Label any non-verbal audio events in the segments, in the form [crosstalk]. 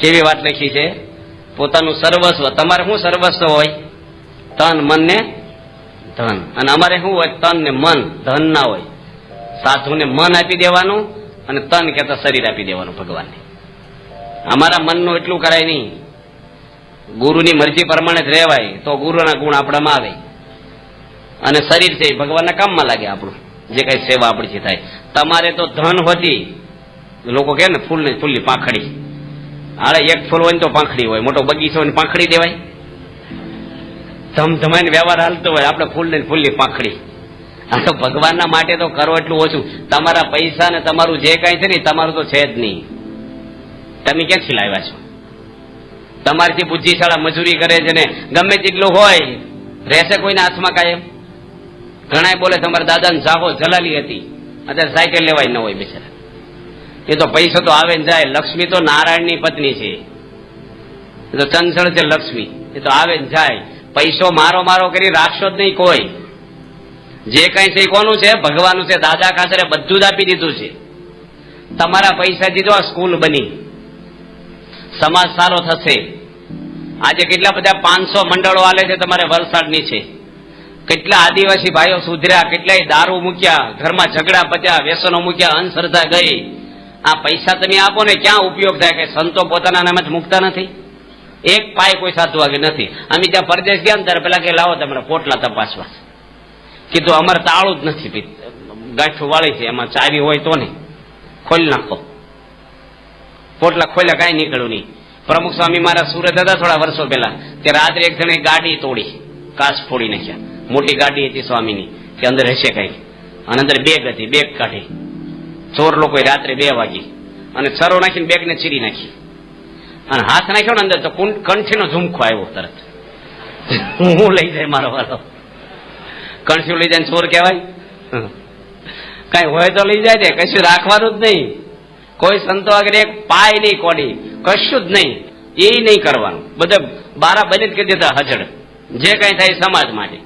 કેવી વાત લખી છે? પોતાનું સર્વસ્વ. તમારે શું સર્વસ્વ હોય? તન, મન ને ધન. અને અમારે શું હોય? તન ને મન. ધન ના હોય. સાધુને મન આપી દેવાનું અને તન કહેતા શરીર આપી દેવાનું ભગવાનને. અમારા મનનું એટલું કરાય નહીં. ગુરુની મરજી પ્રમાણે જ રહેવાય. તો ગુરુના ગુણ આપણામાં આવે. અને શરીર છે ભગવાનના કામમાં લાગે આપણું. જે કઈ સેવા આપણી થાય. તમારે તો ધન હોતી. લોકો કહે ને ફૂલ ને ફૂલની પાંખડી. હાલે એક ફૂલ હોય તો પાંખડી હોય. મોટો બગીચો હોય પાંખડી દેવાય. ધમધમાઈને વ્યવહાર હાલતો હોય. આપણે ફૂલ ને ફૂલની પાંખડી. આ તો ભગવાનના માટે તો કરો એટલું ઓછું. તમારા પૈસા ને તમારું જે કાંઈ છે ને તમારું તો છે જ નહીં. તમે ક્યાંથી લાવ્યા છો? તમારીથી બુદ્ધિશાળા મજૂરી કરે છે ને ગમે તેટલું હોય, રહેશે કોઈના હાથમાં કાયમ? ઘણા બોલે, તમારા દાદાને સાહો જલાલી હતી. અત્યારે સાયકલ લેવાય ન હોય બિચારા. એ તો પૈસો તો આવે ને જાય. લક્ષ્મી તો નારાયણની પત્ની છે. એ તો ચંચળ છે લક્ષ્મી. એ તો આવે ને જાય. પૈસો મારો મારો કરી રાખશો જ નહીં કોઈ. જે કઈ છે કોનું છે? ભગવાનનું છે. દાદા ખાતરે બધું જ આપી દીધું છે. તમારા પૈસાથી જો સ્કૂલ બની. સમાજ સારો થશે. આજે કેટલા બધા પાંચસો મંડળો આલે છે તમારે વલસાડની છે. કેટલા આદિવાસી ભાઈઓ સુધર્યા, કેટલાય દારૂ મૂક્યા, ઘરમાં ઝઘડા પત્યા વ્યસનો મૂક્યા, અંધશ્રદ્ધા ગઈ. આ પૈસા તમે આપો ને ક્યાં ઉપયોગ થાય કે સંતો પોતાના નામે જ મૂકતા નથી? એક પાય કોઈ સાધુ આગળ નથી. અમે ત્યાં પરદેશ ગયા ને ત્યારે પેલા કે લાવો તમારા પોટલા તપાસવા. કીધું, અમારે તાળું જ નથી ગાંઠું વાળી છે, એમાં ચાવી હોય તો નહીં ખોલી નાખો. પોટલા ખોલ્યા, કાંઈ નીકળ્યું નહીં. પ્રમુખ સ્વામી મારા સુરત હતા થોડા વર્ષો પહેલા. તે રાત્રે એક જણે ગાડી તોડી. કાચ ફોડી નાખ્યા. મોટી ગાડી હતી સ્વામીની, કે અંદર હશે કઈ. અને અંદર બેગ હતી, બેગ કાઢી. ચોર લોકોએ રાત્રે બે વાગી અને સરો નાખીને બેગને ચીરી નાખી. અને હાથ નાખ્યો ને અંદર તો કંઠીનો ઝુમખો આવ્યો તરત. હું લઈ જાય મારો વાળો કંઠીઓ લઈ જાય ચોર કહેવાય? કઈ હોય તો લઈ જાય ને, કશું રાખવાનું જ નહીં. કોઈ સંતો આગળ એક પાય નહીં કોડી, કશું જ નહીં. એ નહીં કરવાનું. બધા બારા બની જ કરી દેતા હજડ. જે કઈ થાય સમાજ માટે.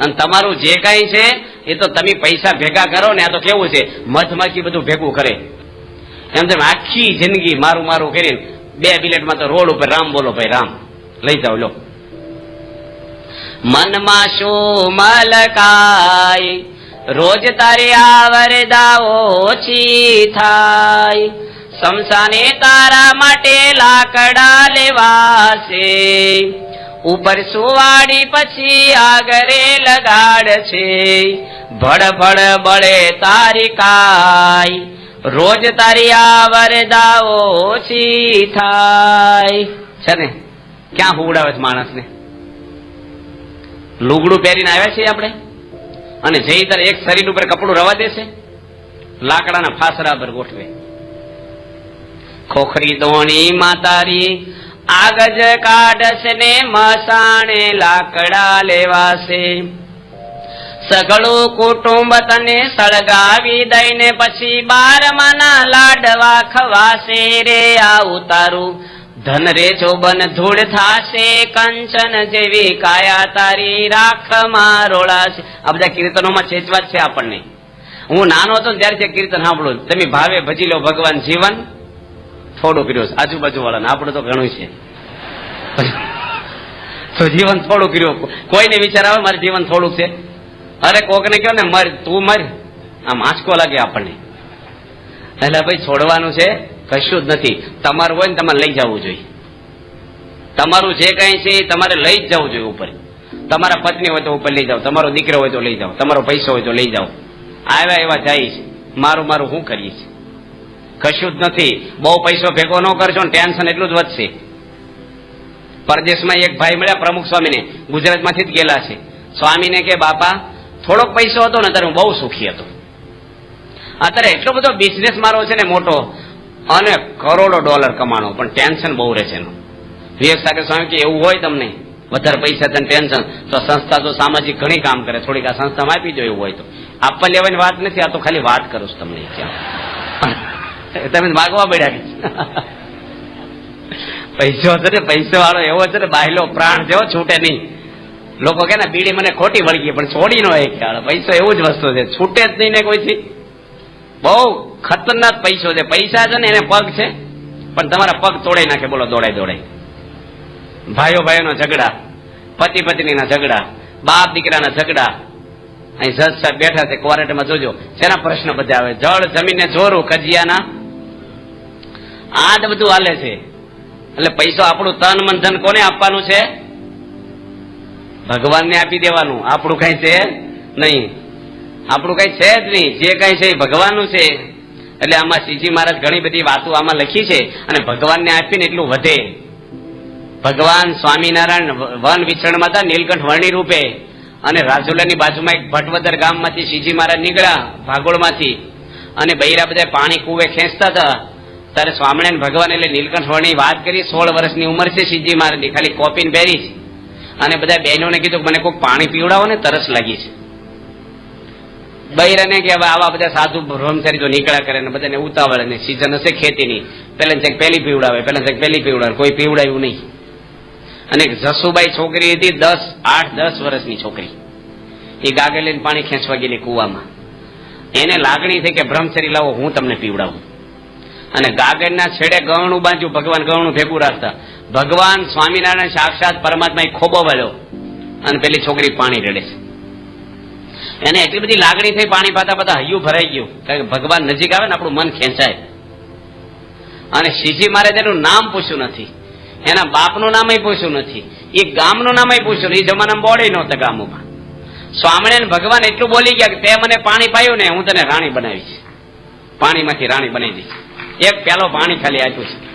અને તમારું જે કઈ છે, એ તો તમે પૈસા ભેગા કરો ને આ તો કેવું છે, મધમાખી બધું ભેગું કરે. એમ તમે આખી જિંદગી મારું મારું કરીને બે બિલેટમાં તો રોડ ઉપર રામ બોલો ભાઈ, રામ. લઈ જાઓ, લો. મનમાં શું મલકાય? રોજ તારી આવરદા ઓછી થાય. સમસાને તારા માટે લાકડા લેવાશે. ઉપર સુવાડી પછી આગરે લગાડ છે ભડભડ ભડ બળે તારી કાય રોજ તારી આવરદા ઓછી થાય. છે ને? ક્યાં હુવડાવે છે માણસને? લુગડું પહેરીને આવ્યા છીએ આપણે? અને જઈ તારે એક શરીર ઉપર કપડું રવા દેશે, લાકડાના ફાસરા પર ગોઠવે. ખોખરી દોણી માતારી આગજ કાઢશે ને મસાણે લાકડા લેવાશે. સગળું કુટુંબ તને સળગાવી દઈને પછી બારમાના લાડવા ખવાશે રે આવું તારું. ધન રે જોબન ધૂળ થાશે, કંચન જેવી કાયા તારી રાખમાં રોળાશે આ બધા કીર્તનોમાં માં જ છે આપણને. હું નાનો હતો ત્યારે જે કીર્તન સાંભળું. તમે ભાવે ભજી લો ભગવાન જીવન. થોડું કર્યો છે. આજુબાજુ વાળાને આપણું તો ઘણું છે તો જીવન થોડું કર્યું. કોઈને વિચાર આવે, મારે જીવન થોડુંક છે. અરે કોકને કહો ને, મર, તું મર. આમ આંચકો લાગે આપણને. એટલે ભાઈ, છોડવાનું છે કશું જ નથી. તમારું હોય ને તમારે લઈ જવું જોઈએ. તમારું જે કઈ છે એ તમારે લઈ જ જવું જોઈએ ઉપર. તમારા પત્ની હોય તો ઉપર લઈ જાઓ. તમારો દીકરો હોય તો લઈ જાઓ. તમારો પૈસો હોય તો લઈ જાઓ. આવ્યા એવા જાય છે. મારું મારું શું કરીએ છીએ? કશું જ નથી. બહુ પૈસો ભેગો ન કરશો ને ટેન્શન એટલું જ વધશે. પરદેશમાં એક ભાઈ મળ્યા પ્રમુખ સ્વામીને. ગુજરાતમાંથી જ ગયેલા છે. સ્વામીને કે, બાપા, થોડોક પૈસો હતો ને ત્યારે હું બહુ સુખી હતો. અત્યારે એટલો બધો બિઝનેસ મારો છે ને મોટો, અને કરોડો ડોલર કમાણો, પણ ટેન્શન બહુ રહે છે એનું. વિવેક સાગર સ્વામી કે, એવું હોય તમને? વધારે પૈસા તને ટેન્શન? તો સંસ્થા તો સામાજિક ઘણી કામ કરે. થોડીક આ સંસ્થામાં આપી દો, એવું હોય તો. આપવા લેવાની વાત નથી, આ તો ખાલી વાત કરું છું તમને. ક્યાં [laughs] તમે માગવા પડ્યા પૈસો છે ને, પૈસો વાળો એવો છે ને, બાયલો પ્રાણ જેવો છૂટે નહીં. લોકો કે ને, બીડી મને ખોટી વળગી, પણ છોડી નો એ ખ્યાલ. પૈસો એવું જ વસ્તુ છે. છૂટે જ નહીં ને કોઈથી? બહુ ખતરનાક પૈસો છે. પૈસા છે ને, એને પગ છે. પણ તમારા પગ તોડાઈ નાખે. બોલો, દોડાઈ દોડાઈ. ભાઈઓ ભાઈઓના ઝઘડા, પતિ પત્નીના ઝઘડા, બાપ દીકરાના ઝઘડા. અહીં જજ સાહેબ બેઠા છે ક્વોરન્ટાઇનમાં જોજો. શેના પ્રશ્ન બધા આવે? જળ જમીનને જોરું કજિયાના આ જ બધું હાલે છે. એટલે પૈસો આપણું તન મન ધન કોને આપવાનું છે? ભગવાનને આપી દેવાનું. આપણું કઈ છે નહીં. આપણું કઈ છે જ નહીં. જે કઈ છે એ ભગવાનનું છે. એટલે આમાં શ્રીજી મહારાજ ઘણી બધી વાતો આમાં લખી છે અને ભગવાનને આપીને એટલું વધે. ભગવાન સ્વામિનારાયણ વન વિચરણમાં હતા, નીલકંઠ વર્ણી રૂપે. અને રાજુલાની બાજુમાં એક ભટવદર ગામમાંથી શ્રીજી મહારાજ નીકળ્યા, ભાગોળમાંથી. અને બૈરા બધા પાણી કુવે ખેંચતા હતા. ત્યારે સ્વામિનારાયણ ભગવાન એટલે નીલકંઠ વાત કરી, સોળ વર્ષની ઉંમર છે શ્રીજી મહારાજની, ખાલી કોપીને પહેરી છે. અને બધા બહેનોને કીધું મને કોઈક પાણી પીવડાવો ને તરસ લાગી છે. બૈરાને કે હવે આવા બધા સાધુ બ્રહ્મચારી જો નીકળ્યા કરે ને બધાને ઉતાવળે ને સિઝન હશે ખેતીની. પેલા ચેક પેલી પીવડાવે પેલા ચેક પેલી પીવડાવે, કોઈ પીવડાવ્યું નહીં. અને જસુબાઈ છોકરી હતી દસ, આઠ, દસ વર્ષની છોકરી. એ ગાગે લઈને પાણી ખેંચવા ગયેલી કુવામાં. એને લાગણી થઈ કે બ્રહ્મચરી લાવો, હું તમને પીવડાવું. અને ગાગરના છેડે ગવણું બાંધ્યું, ભગવાન ગવણું ભેગું રાખતા. ભગવાન સ્વામિનારાયણ સાક્ષાત પરમાત્મા ખોબો વળ્યો અને પેલી છોકરી પાણી રેડે છે. એને એટલી બધી લાગણી થઈ પાણી પાતા પાતા હૈયું ભરાઈ ગયું. કારણ કે ભગવાન નજીક આવે ને આપણું મન ખેંચાય. અને શ્રીજી મહારાજ એનું નામ પૂછ્યું નથી. એના બાપનું નામ પૂછ્યું નથી. એ ગામનું નામ પૂછ્યું. એ જમાનામાં બોડે નહોતા ગામોમાં. સ્વામિનારાયણ ભગવાન એટલું બોલી ગયા કે તે મને પાણી પાયું ને હું તને રાણી બનાવીશ. પાણીમાંથી રાણી બનાવી દઈશ. એક પેલો પાણી ખાલી આપ્યું છે.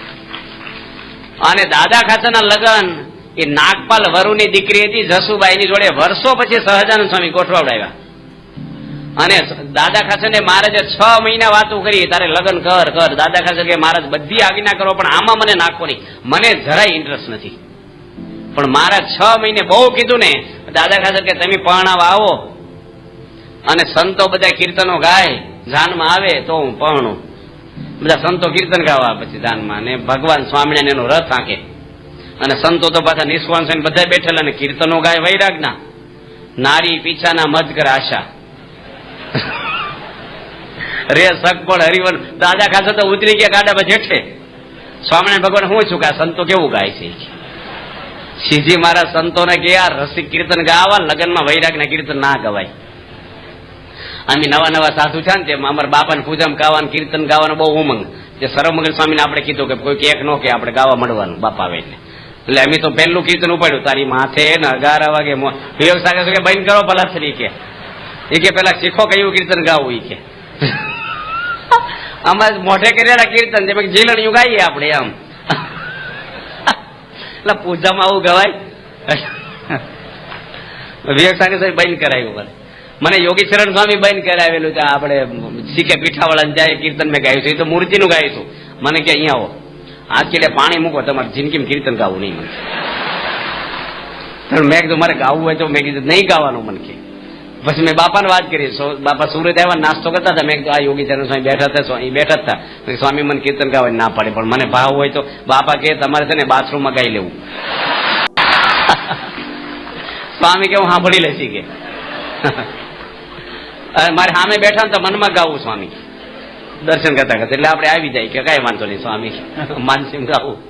અને દાદા ખાતાના લગ્ન, એ નાગપાલ વરુની દીકરી હતી, જસુબાઈની જોડે વર્ષો પછી સહજાનંદ સ્વામી ગોઠવાડાવ્યા અને દાદા ખાચરને મહારાજે છ મહિના વાતો કરી, તારે લગ્ન કર કર. દાદા ખાચર કે મહારાજ, બધી આજ્ઞા કરો, પણ આમાં મને નાખો નહીં. મને જરાય ઇન્ટરેસ્ટ નથી. પણ મારા છ મહિને બહુ કીધું ને, દાદા ખાચર કે તમે પરણાવા આવો. અને સંતો બધા કીર્તનો ગાય, જાનમાં આવે તો હું પરણું. બધા સંતો કીર્તન ગાવા પછી દાનમાં ને ભગવાન સ્વામિનારાયણ એનો રથ આંકે અને સંતો તો પાછા નિષ્કાન થઈને બધા બેઠેલા અને કીર્તનો ગાય વૈરાગના. નારી પીછાના મધ કર આશા. રે સગપણ હરિવન, દાદા ખાસે તો ઉતરી ગયા ગાડામાં જેઠે સ્વામિનારાયણ ભગવાન, હું છું કે સંતો કેવું ગાય છે? શ્રીજી મારા સંતોને કે આ રસિક કીર્તન ગાવા, લગ્નમાં વૈરાગના કીર્તન ના ગવાય. અમે નવા નવા સાધુ છે ને તે અમારા બાપાને પૂજામ ગાવાનું કીર્તન ગાવાનો બહુ ઉમંગ. જે સર્વમંગલ સ્વામીને આપણે કીધું કે કોઈ એક નો કે આપણે ગાવા મળવાનું બાપા આવે એટલે એટલે અમે તો પહેલું કીર્તન ઉપાડ્યું તારી માથે ને અગારા વાગે વિવેક સાગર કે બંધ કરો પલાથરી કે. એ કે પેલા શીખો કયું કીર્તન ગાવું એ કે. [laughs] આમાં મોઢે કરેલા કીર્તન જેમ જીલણિયું ગાઈએ આપણે આમ એટલે પૂજામાં આવું ગવાય. વિવેક સાગર સાહેબ બંધ કરાયું મને મને યોગી ચરણ સ્વામી બહેન કરાવેલું છે? આપણે શીખે પીઠાવાળા જાય, કીર્તન મેં ગાયું છે. એ તો મૂર્તિનું ગાયું છું. મને કે અહીંયા આવો. આજ કેડે પાણી મૂકો, તમારે જિંદગીમાં કીર્તન ગાવું નહીં મને. મેં કીધું, મારે ગાવું હોય તો મેં કીધું, નહીં ગાવાનું મને કે. પછી મેં બાપાને વાત કરી. બાપા સુરત આવ્યા, નાસ્તો કરતા હતા. મેં કીધું, આ યોગી ચરણ સ્વામી બેઠા હતા, સ્વામી બેઠા હતા. સ્વામી, મને કીર્તન ગાવા ના પાડે, પણ મને ભાવ હોય તો બાપા કે તમારે છે ને બાથરૂમમાં ગાઈ લેવું. [laughs] સ્વામી કે, હું સાંભળી લેશી કે. [laughs] મારે સામે બેઠા ને તો મનમાં ગાવું, સ્વામી. દર્શન કરતા કરતા. એટલે આપણે આવી જાય કે કઈ વાંધો નહીં, સ્વામી. માનસિંહ ગાવું.